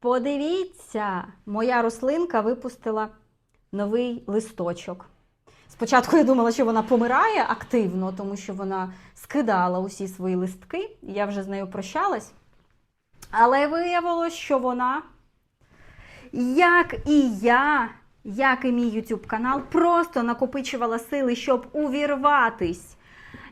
Подивіться, моя рослинка випустила новий листочок. Спочатку я думала, що вона помирає активно, тому що вона скидала усі свої листки. Я вже з нею прощалась. Але виявилось, що вона, як і я, як і мій YouTube канал, просто накопичувала сили, щоб увірватись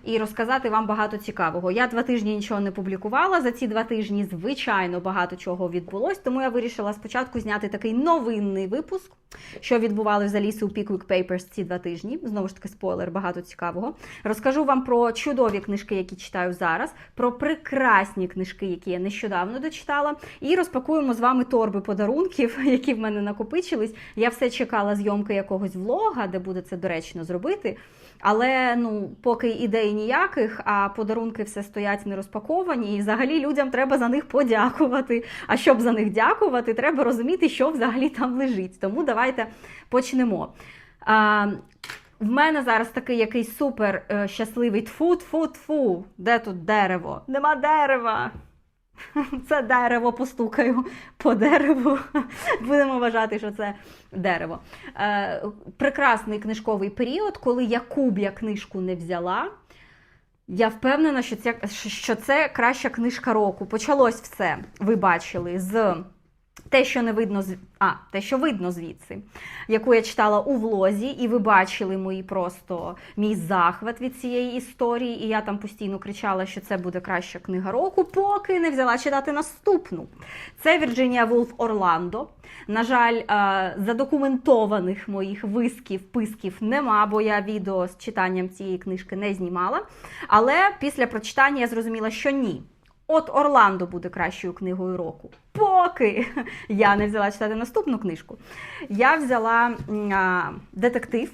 і розказати вам багато цікавого. Я два тижні нічого не публікувала. За ці два тижні, звичайно, багато чого відбулось. Тому я вирішила спочатку зняти такий новинний випуск, що відбувалося за лісу у Pickwick Papers ці два тижні. Знову ж таки, спойлер, багато цікавого. Розкажу вам про чудові книжки, які читаю зараз, про прекрасні книжки, які я нещодавно дочитала. І розпакуємо з вами торби подарунків, які в мене накопичились. Я все чекала зйомки якогось влога, де буде це доречно зробити. Але ну, поки ідей ніяких, а подарунки все стоять не розпаковані, і взагалі людям треба за них подякувати. А щоб за них дякувати, треба розуміти, що взагалі там лежить. Тому давайте почнемо. А, в мене зараз такий якийсь супер е, щасливий тфу тфу тфу Де тут дерево? Нема дерева. Це дерево постукаю по дереву. Будемо вважати, що це дерево. Е, прекрасний книжковий період, коли я куб'я книжку не взяла. Я впевнена, що це, що це краща книжка року. Почалось все, ви бачили, з те, що не видно з а, те, що видно звідси, яку я читала у влозі, і ви бачили мої просто мій захват від цієї історії. І я там постійно кричала, що це буде краща книга року, поки не взяла читати наступну. Це Вірджинія Вулф Орландо. На жаль, задокументованих моїх висків, писків нема, бо я відео з читанням цієї книжки не знімала. Але після прочитання я зрозуміла, що ні. От Орландо буде кращою книгою року. Поки я не взяла читати наступну книжку, я взяла а, детектив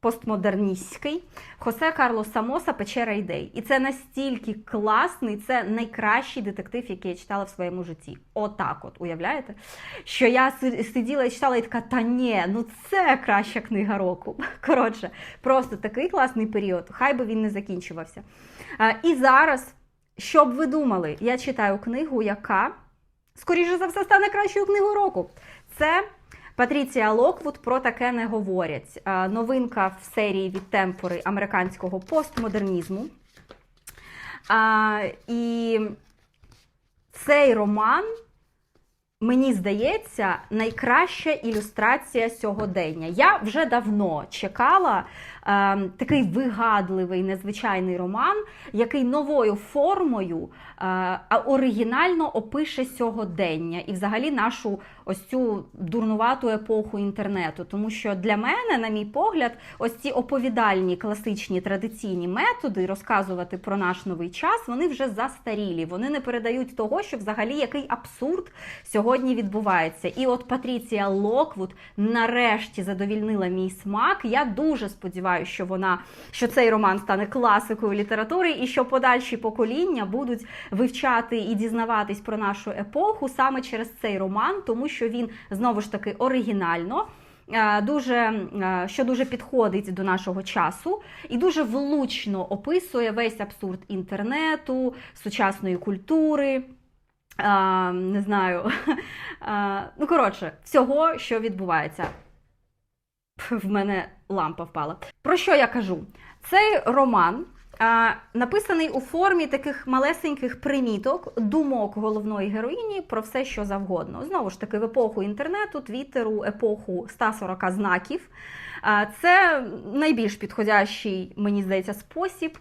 постмодерністський Хосе Карло Самоса Печера ідей. І це настільки класний, це найкращий детектив, який я читала в своєму житті. Отак, от, уявляєте? Що я сиділа і читала і така, та ні, ну це краща книга року. Коротше, просто такий класний період, хай би він не закінчувався. А, і зараз. Що б ви думали, я читаю книгу, яка, скоріше за все, стане кращою книгою року. Це Патріція Локвуд про таке не говорять. Новинка в серії від темпори американського постмодернізму. І цей роман, мені здається, найкраща ілюстрація сьогодення. Я вже давно чекала такий вигадливий, незвичайний роман, який новою формою е, оригінально опише сьогодення і взагалі нашу ось цю дурнувату епоху інтернету. Тому що для мене, на мій погляд, ось ці оповідальні класичні традиційні методи розказувати про наш новий час, вони вже застарілі. Вони не передають того, що взагалі який абсурд сьогодні відбувається. І от Патріція Локвуд нарешті задовільнила мій смак. Я дуже сподіваюся, що вона що цей роман стане класикою літератури, і що подальші покоління будуть вивчати і дізнаватись про нашу епоху саме через цей роман, тому що він знову ж таки оригінально. Дуже що дуже підходить до нашого часу і дуже влучно описує весь абсурд інтернету, сучасної культури. Не знаю. Ну, коротше, всього, що відбувається. В мене лампа впала. Про що я кажу? Цей роман а, написаний у формі таких малесеньких приміток, думок головної героїні про все, що завгодно. Знову ж таки, в епоху інтернету, твіттеру, епоху 140 знаків. Це найбільш підходящий, мені здається, спосіб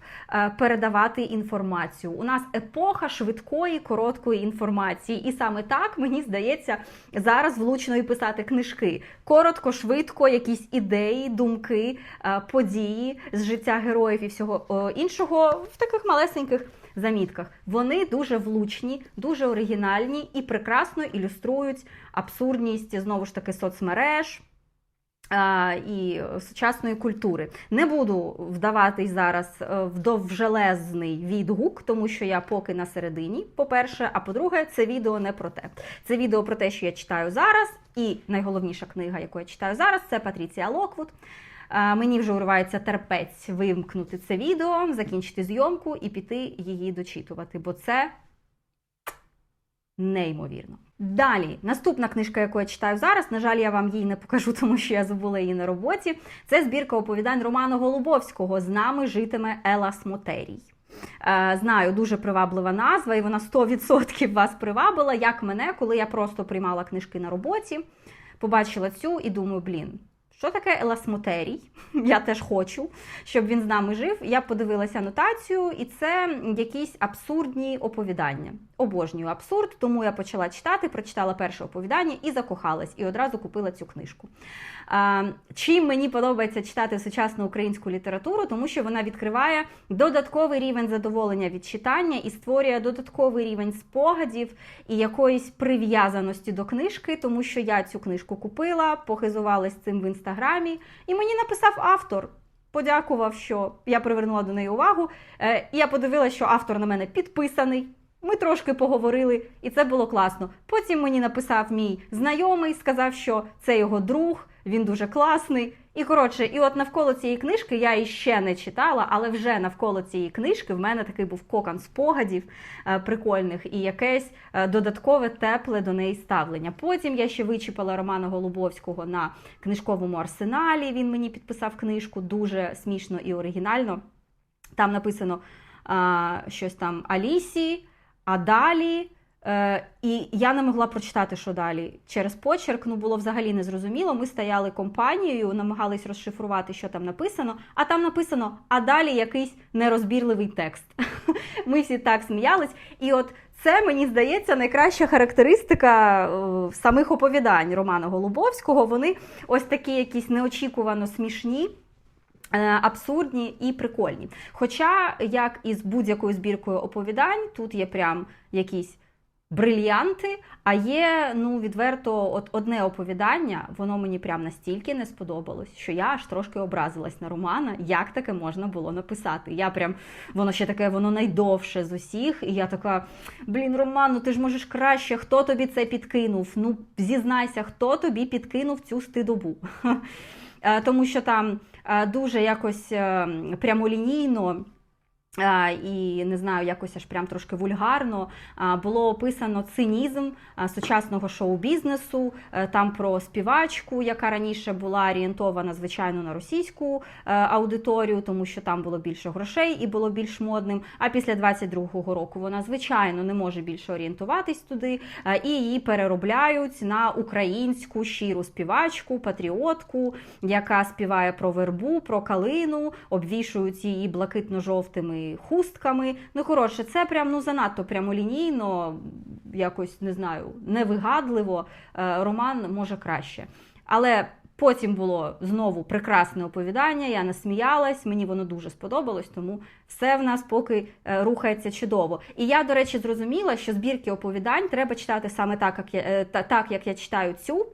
передавати інформацію. У нас епоха швидкої, короткої інформації. І саме так, мені здається, зараз влучно і писати книжки. Коротко, швидко, якісь ідеї, думки, події з життя героїв і всього іншого в таких малесеньких. Замітках вони дуже влучні, дуже оригінальні і прекрасно ілюструють абсурдність знову ж таки соцмереж і сучасної культури. Не буду вдаватись зараз е, в довжелезний відгук, тому що я поки на середині, по-перше, а по-друге, це відео не про те. Це відео про те, що я читаю зараз, і найголовніша книга, яку я читаю зараз, це Патріція Локвуд. Мені вже уривається терпець вимкнути це відео, закінчити зйомку і піти її дочитувати, бо це неймовірно. Далі, наступна книжка, яку я читаю зараз, на жаль, я вам її не покажу, тому що я забула її на роботі. Це збірка оповідань Романа Голубовського З нами житиме Ела Смотерій. Е, Знаю, дуже приваблива назва, і вона 100% вас привабила, як мене, коли я просто приймала книжки на роботі, побачила цю і думаю, блін. Що таке еласмотерій? Я теж хочу, щоб він з нами жив. Я подивилася нотацію, і це якісь абсурдні оповідання. Обожнюю абсурд, тому я почала читати, прочитала перше оповідання і закохалась, і одразу купила цю книжку. Чим мені подобається читати сучасну українську літературу, тому що вона відкриває додатковий рівень задоволення від читання і створює додатковий рівень спогадів і якоїсь прив'язаності до книжки, тому що я цю книжку купила, похизувалась цим в інстаграмі, і мені написав автор. Подякував, що я привернула до неї увагу. Е, я подивилася, що автор на мене підписаний. Ми трошки поговорили, і це було класно. Потім мені написав мій знайомий, сказав, що це його друг, він дуже класний. І коротше, і от навколо цієї книжки я її ще не читала, але вже навколо цієї книжки в мене такий був кокон спогадів е, прикольних і якесь е, додаткове тепле до неї ставлення. Потім я ще вичіпала Романа Голубовського на книжковому арсеналі. Він мені підписав книжку дуже смішно і оригінально. Там написано а, щось там Алісі, а далі. Е, і я не могла прочитати, що далі. Через почерк ну було взагалі незрозуміло. Ми стояли компанією, намагались розшифрувати, що там написано, а там написано, а далі якийсь нерозбірливий текст. Ми всі так сміялись. І от це, мені здається, найкраща характеристика е, самих оповідань Романа Голубовського. Вони ось такі якісь неочікувано смішні. Е, Абсурдні і прикольні. Хоча, як і з будь-якою збіркою оповідань, тут є прям якісь брильянти, а є ну відверто от одне оповідання, воно мені прям настільки не сподобалось, що я аж трошки образилась на Романа, як таке можна було написати. Я прям воно ще таке, воно найдовше з усіх. І я така: блін, Роман, ну ти ж можеш краще, хто тобі це підкинув? Ну зізнайся, хто тобі підкинув цю стидобу. Е, Тому що там е, дуже якось е, прямолінійно. І не знаю, якось аж прям трошки вульгарно було описано цинізм сучасного шоу-бізнесу, там про співачку, яка раніше була орієнтована, звичайно, на російську аудиторію, тому що там було більше грошей і було більш модним. А після 22-го року вона, звичайно, не може більше орієнтуватись туди, і її переробляють на українську щиру співачку, патріотку, яка співає про вербу, про калину, обвішують її блакитно-жовтими хустками. Ну, коротше, це прям ну занадто прямолінійно, якось не знаю, невигадливо. Е, Роман може краще. Але потім було знову прекрасне оповідання. Я насміялась, мені воно дуже сподобалось, тому все в нас поки е, рухається чудово. І я, до речі, зрозуміла, що збірки оповідань треба читати саме так, як я, е, так, як я читаю цю.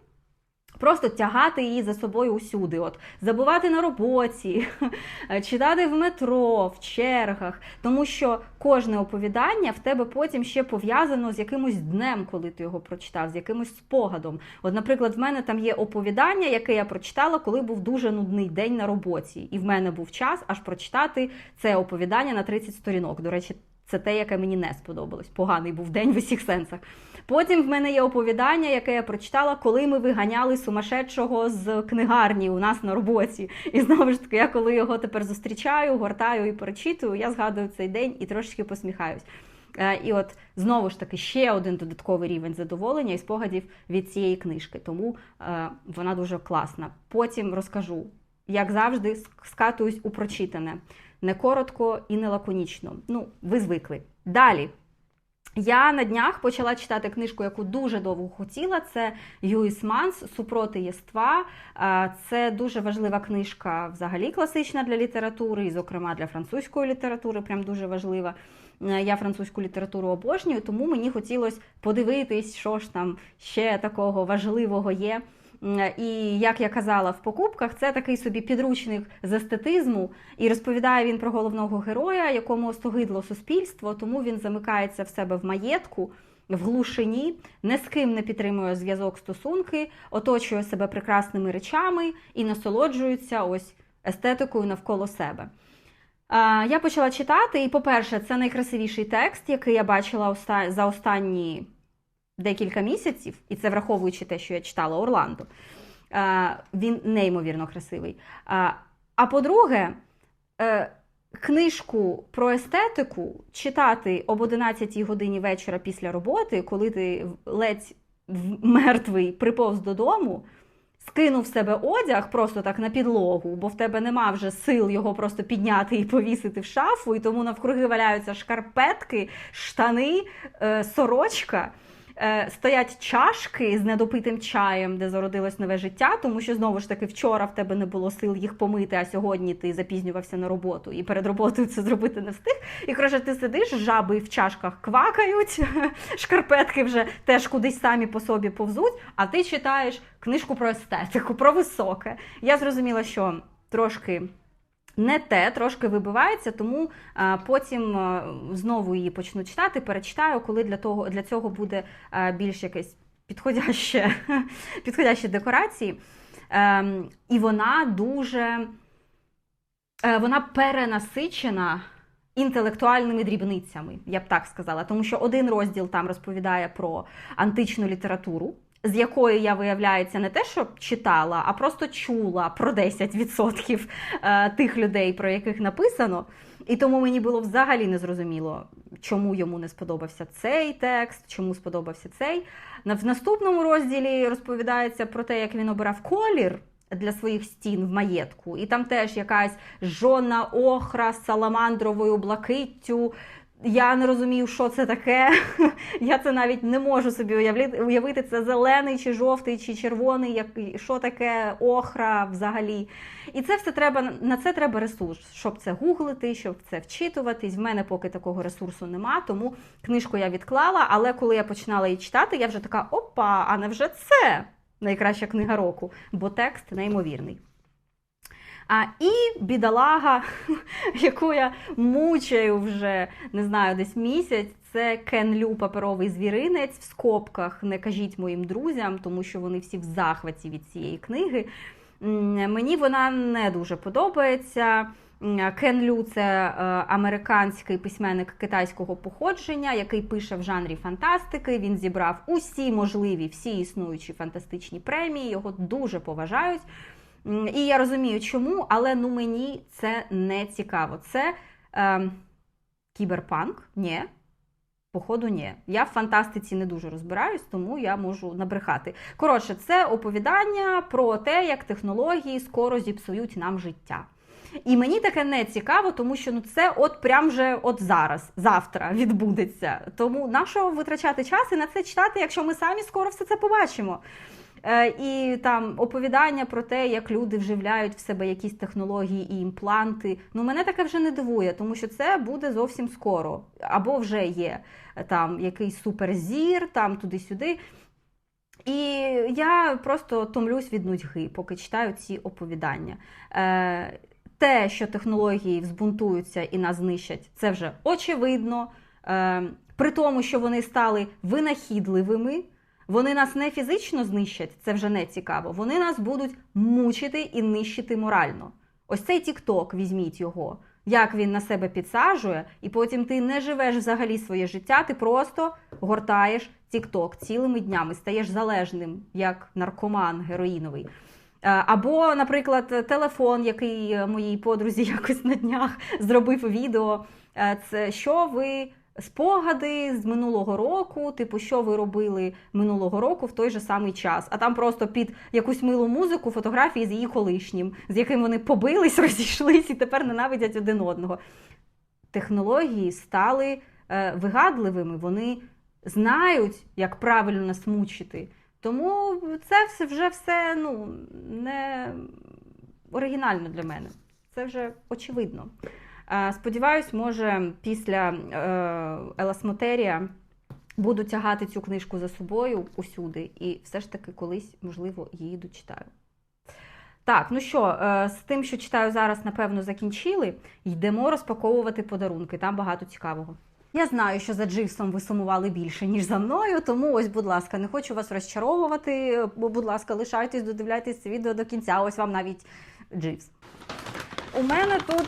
Просто тягати її за собою усюди, от забувати на роботі, читати в метро, в чергах, тому що кожне оповідання в тебе потім ще пов'язано з якимось днем, коли ти його прочитав, з якимось спогадом. От, наприклад, в мене там є оповідання, яке я прочитала, коли був дуже нудний день на роботі, і в мене був час аж прочитати це оповідання на 30 сторінок. До речі, це те, яке мені не сподобалось. Поганий був день в усіх сенсах. Потім в мене є оповідання, яке я прочитала, коли ми виганяли сумасшедшого з книгарні у нас на роботі. І знову ж таки, я коли його тепер зустрічаю, гортаю і перечитую, я згадую цей день і трошечки посміхаюсь. І от знову ж таки ще один додатковий рівень задоволення і спогадів від цієї книжки. Тому е, вона дуже класна. Потім розкажу, як завжди, скатуюсь у прочитане. Не коротко і не лаконічно. Ну, ви звикли. Далі. Я на днях почала читати книжку, яку дуже довго хотіла. Це Юїс Манс Супроти єства. Це дуже важлива книжка, взагалі класична для літератури, і, зокрема, для французької літератури, прям дуже важлива. Я французьку літературу обожнюю, тому мені хотілося подивитись, що ж там ще такого важливого є. І як я казала в покупках, це такий собі підручник з естетизму, і розповідає він про головного героя, якому остогидло суспільство, тому він замикається в себе в маєтку. В глушині, не з ким не підтримує зв'язок стосунки, оточує себе прекрасними речами і насолоджується ось естетикою навколо себе. Я почала читати, і, по-перше, це найкрасивіший текст, який я бачила за останні декілька місяців, і це враховуючи те, що я читала Орландо, він неймовірно красивий. А по-друге, е, книжку про естетику читати об 11 годині вечора після роботи, коли ти ледь мертвий приповз додому, скинув себе одяг просто так на підлогу, бо в тебе нема вже сил його просто підняти і повісити в шафу, і тому навкруги валяються шкарпетки, штани, е, сорочка. Е, Стоять чашки з недопитим чаєм, де зародилось нове життя, тому що знову ж таки вчора в тебе не було сил їх помити, а сьогодні ти запізнювався на роботу і перед роботою це зробити не встиг. І коротше, ти сидиш, жаби в чашках квакають, шкарпетки вже теж кудись самі по собі повзуть, а ти читаєш книжку про естетику, про високе. Я зрозуміла, що трошки. Не те, трошки вибивається, тому потім знову її почну читати, перечитаю, коли для того для цього буде більш якесь підходяще, підходящі декорації. Ем, і вона дуже е, вона перенасичена інтелектуальними дрібницями, я б так сказала. Тому що один розділ там розповідає про античну літературу, з якої я, виявляється, не те, що читала, а просто чула про 10% е, тих людей, про яких написано. І тому мені було взагалі незрозуміло, чому йому не сподобався цей текст, чому сподобався цей. В наступному розділі розповідається про те, як він обирав колір для своїх стін в маєтку. І там теж якась жона охра з саламандровою блакиттю. Я не розумію, що це таке. Я це навіть не можу собі уявити. Це зелений, чи жовтий, чи червоний, як, що таке охра взагалі. І це все треба на це треба ресурс, щоб це гуглити, щоб це вчитуватись. В мене поки такого ресурсу нема, тому книжку я відклала. Але коли я починала її читати, я вже така: опа, а невже це найкраща книга року? Бо текст неймовірний. А, і бідолага, яку я мучаю вже не знаю, десь місяць. Це Кен Лю паперовий звіринець в скобках. Не кажіть моїм друзям, тому що вони всі в захваті від цієї книги. Мені вона не дуже подобається. Кен Лю це е, американський письменник китайського походження, який пише в жанрі фантастики. Він зібрав усі можливі, всі існуючі фантастичні премії. Його дуже поважають. І я розумію, чому, але ну мені це не цікаво. Це е, кіберпанк? Ні. Походу, ні. Я в фантастиці не дуже розбираюсь, тому я можу набрехати. Коротше, це оповідання про те, як технології скоро зіпсують нам життя. І мені таке не цікаво, тому що ну це от прям вже от зараз, завтра відбудеться. Тому на що витрачати час і на це читати, якщо ми самі скоро все це побачимо. Е, І там оповідання про те, як люди вживляють в себе якісь технології і імпланти. Ну мене таке вже не дивує, тому що це буде зовсім скоро. Або вже є е, там якийсь суперзір, там туди-сюди. І я просто томлюсь від нудьги, поки читаю ці оповідання. Е, те, що технології взбунтуються і нас знищать, це вже очевидно. При тому, що вони стали винахідливими, вони нас не фізично знищать, це вже не цікаво. Вони нас будуть мучити і нищити морально. Ось цей Тікток, візьміть його, як він на себе підсаджує, і потім ти не живеш взагалі своє життя, ти просто гортаєш Тікток цілими днями, стаєш залежним, як наркоман героїновий. Е, Або, наприклад, телефон, який моїй подрузі якось на днях зробив відео. Е, Це що ви спогади з минулого року, типу, що ви робили минулого року в той же самий час. А там просто під якусь милу музику фотографії з її колишнім, з яким вони побились, розійшлись і тепер ненавидять один одного. Технології стали е, вигадливими, вони знають, як правильно нас мучити. Тому це все вже все ну, не оригінально для мене. Це вже очевидно. Е, Сподіваюсь, може, після е, Еласмотерія буду тягати цю книжку за собою усюди, і все ж таки колись, можливо, її дочитаю. Так, ну що, е, з тим, що читаю зараз, напевно, закінчили. Йдемо розпаковувати подарунки. Там багато цікавого. Я знаю, що за Дживсом ви сумували більше, ніж за мною, тому ось, будь ласка, не хочу вас розчаровувати. бо, Будь ласка, лишайтесь, додивляйтесь це відео до кінця. Ось вам навіть Дживс. У мене тут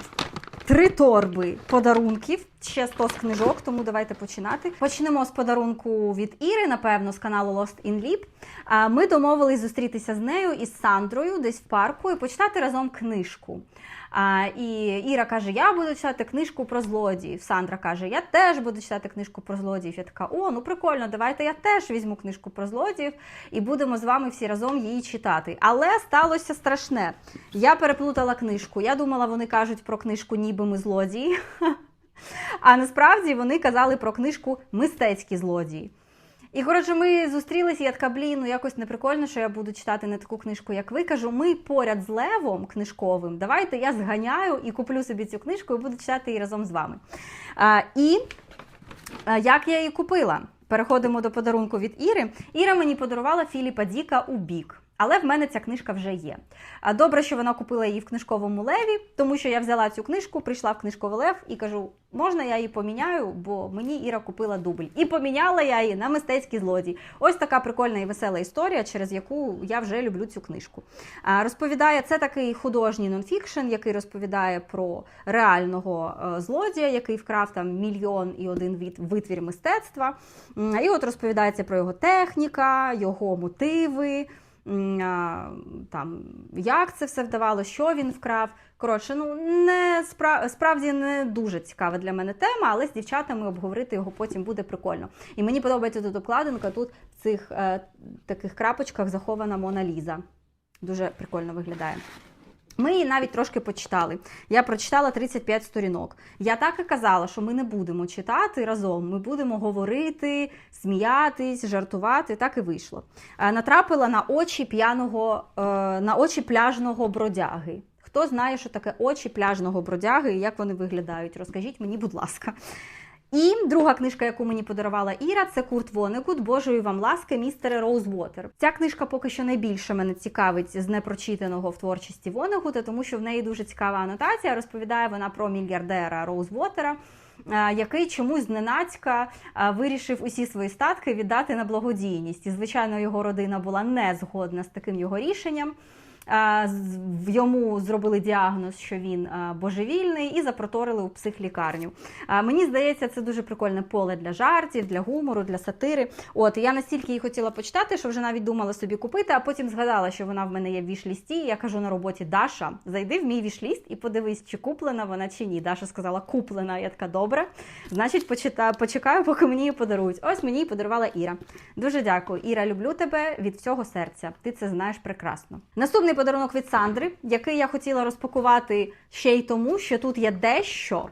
три торби подарунків, ще 100 з книжок, тому давайте починати. Почнемо з подарунку від Іри, напевно, з каналу Lost in. А, Ми домовились зустрітися з нею і з Сандрою десь в парку і почитати разом книжку. А, і Іра каже: Я буду читати книжку про злодіїв. Сандра каже, я теж буду читати книжку про злодіїв. Я така, о, ну прикольно, давайте я теж візьму книжку про злодіїв і будемо з вами всі разом її читати. Але сталося страшне. Я переплутала книжку. Я думала, вони кажуть про книжку Ніби ми злодії. А насправді вони казали про книжку Мистецькі злодії. І коротше, ми зустрілися, я така, блін, ну якось неприкольно, що я буду читати не таку книжку, як ви. Кажу, ми поряд з левом книжковим. Давайте я зганяю і куплю собі цю книжку і буду читати її разом з вами. А, і а, як я її купила? Переходимо до подарунку від Іри. Іра мені подарувала Філіпа Діка у бік. Але в мене ця книжка вже є. Добре, що вона купила її в книжковому леві, тому що я взяла цю книжку, прийшла в книжковий лев і кажу: можна я її поміняю, бо мені Іра купила дубль. І поміняла я її на мистецький злодій. Ось така прикольна і весела історія, через яку я вже люблю цю книжку. Розповідає це такий художній нонфікшн, який розповідає про реального е, злодія, який вкрав там мільйон і один від витвір мистецтва. І от розповідається про його техніка, його мотиви. Там як це все вдавалося, що він вкрав. Коротше, ну не спра... справді не дуже цікава для мене тема, але з дівчатами обговорити його потім буде прикольно. І мені подобається тут обкладинка. Тут в цих е, таких крапочках захована Мона Ліза. Дуже прикольно виглядає. Ми її навіть трошки почитали. Я прочитала 35 сторінок. Я так і казала, що ми не будемо читати разом. Ми будемо говорити, сміятись, жартувати. Так і вийшло. Е, Натрапила на очі п'яного, е, на очі пляжного бродяги. Хто знає, що таке очі пляжного бродяги і як вони виглядають? Розкажіть мені, будь ласка. І друга книжка, яку мені подарувала Іра, це Курт Вонегут Божої вам ласки, містере Роузвотер. Ця книжка поки що найбільше мене цікавить з непрочитаного в творчості Вонегута, тому що в неї дуже цікава анотація. Розповідає вона про мільярдера Роузвотера. е, Який чомусь зненацька е, вирішив усі свої статки віддати на благодійність. І, звичайно, його родина була не згодна з таким його рішенням. Йому зробили діагноз, що він божевільний, і запроторили у психлікарню. Мені здається, це дуже прикольне поле для жартів, для гумору, для сатири. От я настільки її хотіла почитати, що вже навіть думала собі купити, а потім згадала, що вона в мене є в вішлісті. Я кажу на роботі: Даша, зайди в мій вішліст і подивись, чи куплена вона чи ні. Даша сказала, куплена. Я така добре. Значить, почита... почекаю, поки мені її подарують. Ось мені її подарувала Іра. Дуже дякую. Іра, люблю тебе від всього серця. Ти це знаєш прекрасно. Наступний подарунок від Сандри, який я хотіла розпакувати ще й тому, що тут є дещо,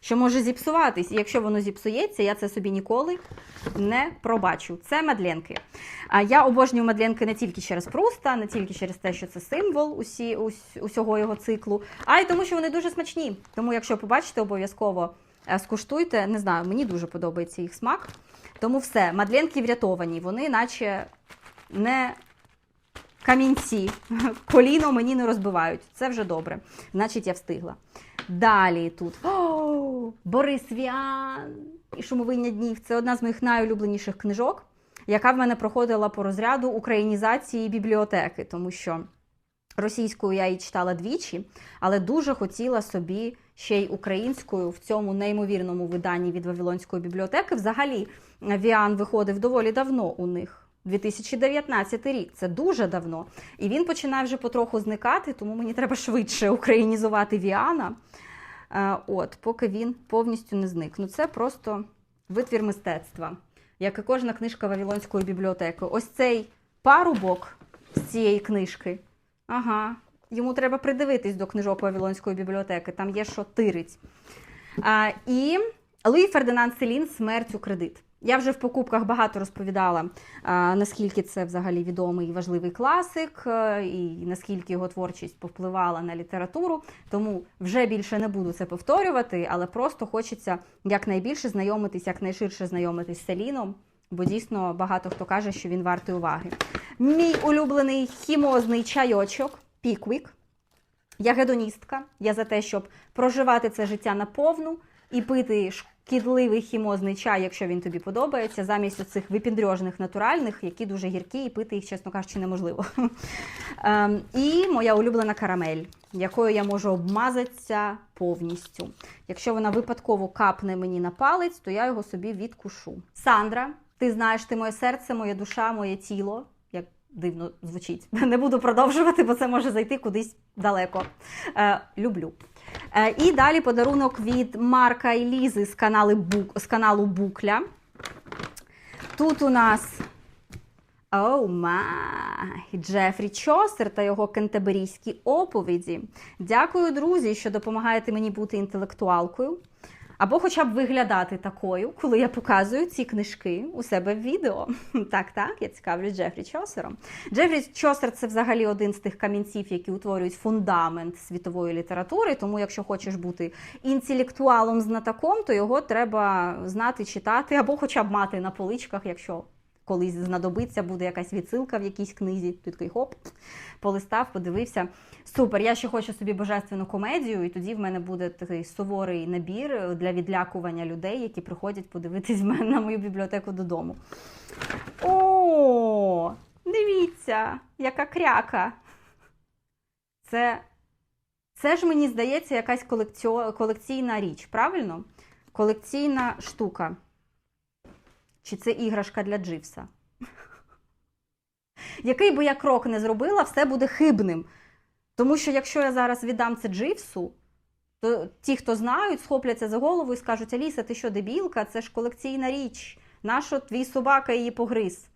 що може зіпсуватись. І якщо воно зіпсується, я це собі ніколи не пробачу. Це медленки. А я обожнюю медленки не тільки через Пруста, не тільки через те, що це символ усі, ус, усього його циклу, а й тому, що вони дуже смачні. Тому, якщо побачите, обов'язково е, скуштуйте. Не знаю, мені дуже подобається їх смак. Тому все, мадленки врятовані, вони наче не камінці. Коліно мені не розбивають. Це вже добре. Значить, я встигла. Далі тут О, Борис Віан і шумовиння днів. Це одна з моїх найулюбленіших книжок, яка в мене проходила по розряду українізації бібліотеки, тому що російською я її читала двічі, але дуже хотіла собі ще й українською в цьому неймовірному виданні від Вавилонської бібліотеки. Взагалі, Віан виходив доволі давно у них. 2019 рік це дуже давно. І він починає вже потроху зникати, тому мені треба швидше українізувати Віана. Е, От, поки він повністю не зник. Ну це просто витвір мистецтва, як і кожна книжка Вавилонської бібліотеки. Ось цей парубок з цієї книжки. Ага, йому треба придивитись до книжок Вавилонської бібліотеки, там є що тирить. А, і Луї Фердинанд Селін Смерть у кредит. Я вже в покупках багато розповідала, наскільки це взагалі відомий і важливий класик, е, і наскільки його творчість повпливала на літературу. Тому вже більше не буду це повторювати, але просто хочеться якнайбільше знайомитись, якнайширше знайомитись з Селіном, бо дійсно багато хто каже, що він вартий уваги. Мій улюблений хімозний чайочок Піквік. Я гедоністка. Я за те, щоб проживати це життя наповну і пити ш- шкідливий хімозний чай, якщо він тобі подобається, замість оцих випіндрьожних натуральних, які дуже гіркі, і пити їх, чесно кажучи, неможливо. Ем, І моя улюблена карамель, якою я можу обмазатися повністю. Якщо вона випадково капне мені на палець, то я його собі відкушу. Сандра, ти знаєш, ти моє серце, моя душа, моє тіло. Як дивно звучить. Не буду продовжувати, бо це може зайти кудись далеко. Е, люблю. Е, і далі подарунок від Марка і Лізи з, канали Бук, з каналу Букля. Тут у нас Оу май! Джефрі Чосер та його кентеберійські оповіді. Дякую, друзі, що допомагаєте мені бути інтелектуалкою. Або хоча б виглядати такою, коли я показую ці книжки у себе в відео. Так, так, я цікавлюсь Джефрі Чосером. Джефрі Чосер це взагалі один з тих камінців, які утворюють фундамент світової літератури. Тому, якщо хочеш бути інтелектуалом знатоком, то його треба знати, читати, або хоча б мати на поличках, якщо колись знадобиться, буде якась відсилка в якійсь книзі. Ти такий хоп, полистав, подивився. Супер, я ще хочу собі божественну комедію, і тоді в мене буде такий суворий набір для відлякування людей, які приходять подивитись на мою бібліотеку додому. О, дивіться, яка кряка. Це, це ж мені здається якась колекційна річ, правильно? Колекційна штука. Чи це іграшка для Дживса? Який би я крок не зробила, все буде хибним. Тому що якщо я зараз віддам це Дживсу, то ті, хто знають, схопляться за голову і скажуть: Аліса, ти що, дебілка? Це ж колекційна річ. Нащо твій собака її погриз?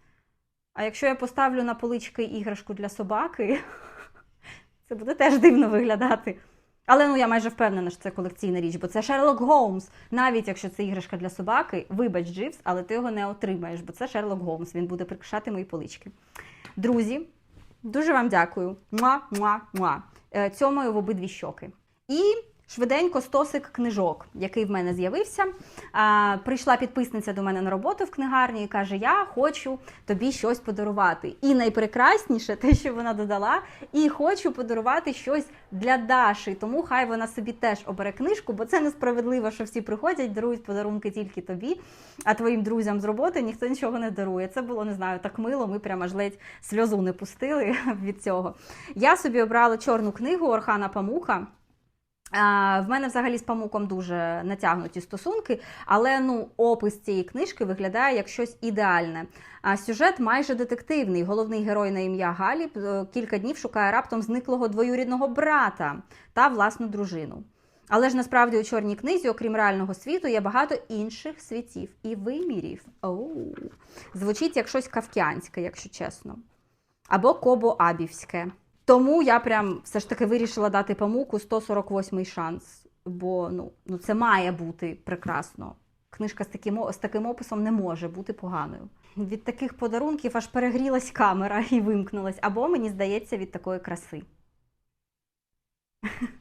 А якщо я поставлю на полички іграшку для собаки, це буде теж дивно виглядати. Але ну я майже впевнена, що це колекційна річ, бо це Шерлок Голмс. Навіть якщо це іграшка для собаки, вибач, Дживс, але ти його не отримаєш, бо це Шерлок Голмс. Він буде прикрашати мої полички. Друзі, дуже вам дякую. Муа, муа, муа. Е, Цьомаю в обидві щоки. І швиденько стосик книжок, який в мене з'явився. А, прийшла підписниця до мене на роботу в книгарні і каже: Я хочу тобі щось подарувати. І найпрекрасніше те, що вона додала, і хочу подарувати щось для Даші. Тому хай вона собі теж обере книжку, бо це несправедливо, що всі приходять, дарують подарунки тільки тобі, а твоїм друзям з роботи ніхто нічого не дарує. Це було не знаю, так мило. Ми прямо аж ледь сльозу не пустили від цього. Я собі обрала чорну книгу Орхана Памука. В мене взагалі з памуком дуже натягнуті стосунки, але ну опис цієї книжки виглядає як щось ідеальне. А сюжет майже детективний. Головний герой на ім'я Галі е, кілька днів шукає раптом зниклого двоюрідного брата та власну дружину. Але ж насправді у чорній книзі, окрім реального світу, є багато інших світів і вимірів. Оу. Звучить як щось кавкіанське, якщо чесно. Або кобо-абівське. Тому я прям все ж таки вирішила дати памуку 148 шанс. Бо ну, ну це має бути прекрасно. Книжка з таким, з таким описом не може бути поганою. Від таких подарунків аж перегрілась камера і вимкнулась, або мені здається, від такої краси.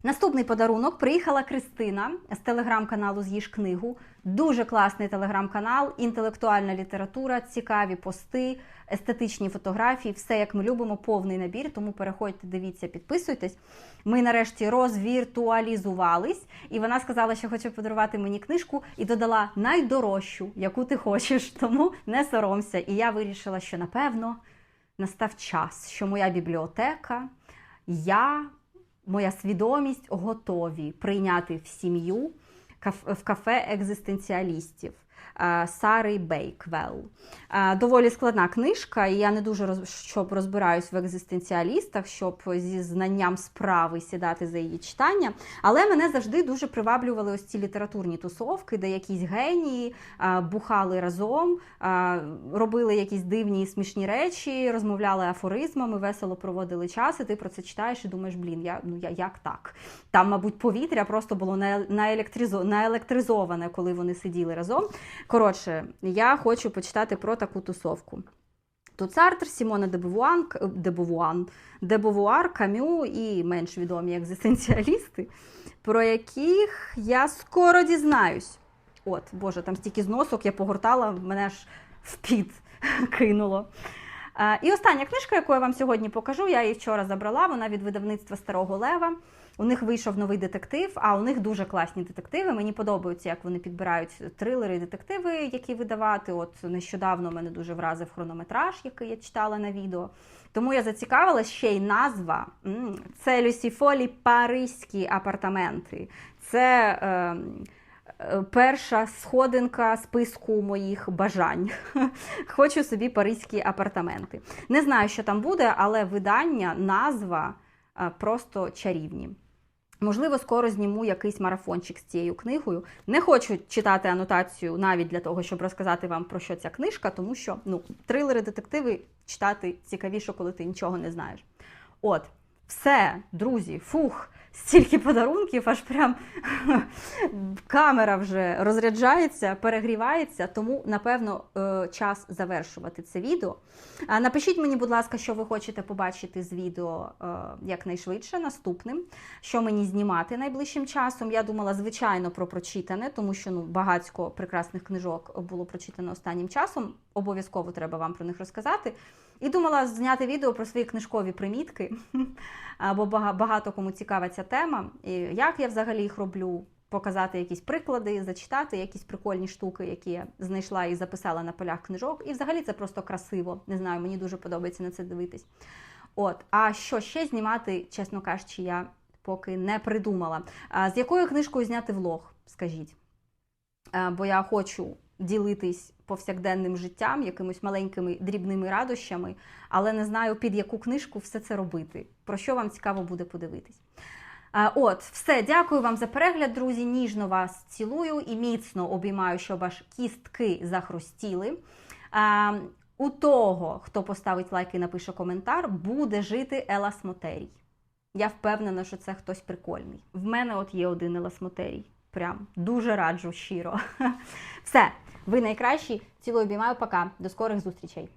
Наступний подарунок приїхала Кристина з телеграм-каналу З'їж книгу. Дуже класний телеграм-канал, інтелектуальна література, цікаві пости, естетичні фотографії, все як ми любимо, повний набір. Тому переходьте, дивіться, підписуйтесь. Ми нарешті розвіртуалізувались, і вона сказала, що хоче подарувати мені книжку, і додала найдорожчу, яку ти хочеш. Тому не соромся. І я вирішила, що напевно настав час, що моя бібліотека, я моя свідомість готові прийняти в сім'ю в кафе екзистенціалістів. Е, Сари Бейквелл. Е, Доволі складна книжка, і я не дуже роз, щоб розбираюсь в екзистенціалістах, щоб зі знанням справи сідати за її читання. Але мене завжди дуже приваблювали ось ці літературні тусовки, де якісь генії е, бухали разом, робили якісь дивні і смішні речі, розмовляли афоризмами, весело проводили час, і ти про це читаєш і думаєш, блін, я, ну, я, як так? Там, мабуть, повітря просто було наел- наелектризо- наелектризоване, коли вони сиділи разом. Коротше, я хочу почитати про таку тусовку. Тут Сартр, Сімона де Бувуан, К- де Бувуан, де Бувуар, Камю і менш відомі екзистенціалісти, про яких я скоро дізнаюсь. От, Боже, там стільки зносок я погортала, мене аж в піт кинуло. Е, І остання книжка, яку я вам сьогодні покажу, я її вчора забрала. Вона від видавництва Старого Лева. У них вийшов новий детектив, а у них дуже класні детективи. Мені подобається, як вони підбирають трилери детективи, які видавати. От нещодавно мене дуже вразив хронометраж, який я читала на відео. Тому я зацікавилась ще й назва. Це Люсіфолі Паризькі апартаменти. Це е, е, перша сходинка списку моїх бажань. Хочу собі паризькі апартаменти. Не знаю, що там буде, але видання, назва просто чарівні. Можливо, скоро зніму якийсь марафончик з цією книгою. Не хочу читати анотацію навіть для того, щоб розказати вам про що ця книжка, тому що ну, трилери, детективи читати цікавіше, коли ти нічого не знаєш. От, все, друзі, фух, стільки подарунків, аж прям камера вже розряджається, перегрівається, тому, напевно, е, час завершувати це відео. Напишіть мені, будь ласка, що ви хочете побачити з відео е, якнайшвидше, наступним, що мені знімати найближчим часом. Я думала, звичайно, про прочитане, тому що ну, багатько прекрасних книжок було прочитано останнім часом. Обов'язково треба вам про них розказати. І думала зняти відео про свої книжкові примітки, бо багато кому цікава ця тема. І як я взагалі їх роблю, показати якісь приклади, зачитати якісь прикольні штуки, які я знайшла і записала на полях книжок. І взагалі це просто красиво. Не знаю, мені дуже подобається на це дивитись. От, а що ще знімати, чесно кажучи, я поки не придумала. А з якою книжкою зняти влог, скажіть? Бо я хочу ділитись повсякденним життям, якимись маленькими дрібними радощами, але не знаю, під яку книжку все це робити. Про що вам цікаво буде подивитись. От, все, дякую вам за перегляд, друзі. Ніжно вас цілую і міцно обіймаю, щоб аж кістки захрустіли. У того, хто поставить лайк і напише коментар, буде жити Елас Мотерій. Я впевнена, що це хтось прикольний. В мене от є один Елас Мотерій. Прям дуже раджу щиро. Все, ви найкращі. Цілу обіймаю, пока. До скорих зустрічей.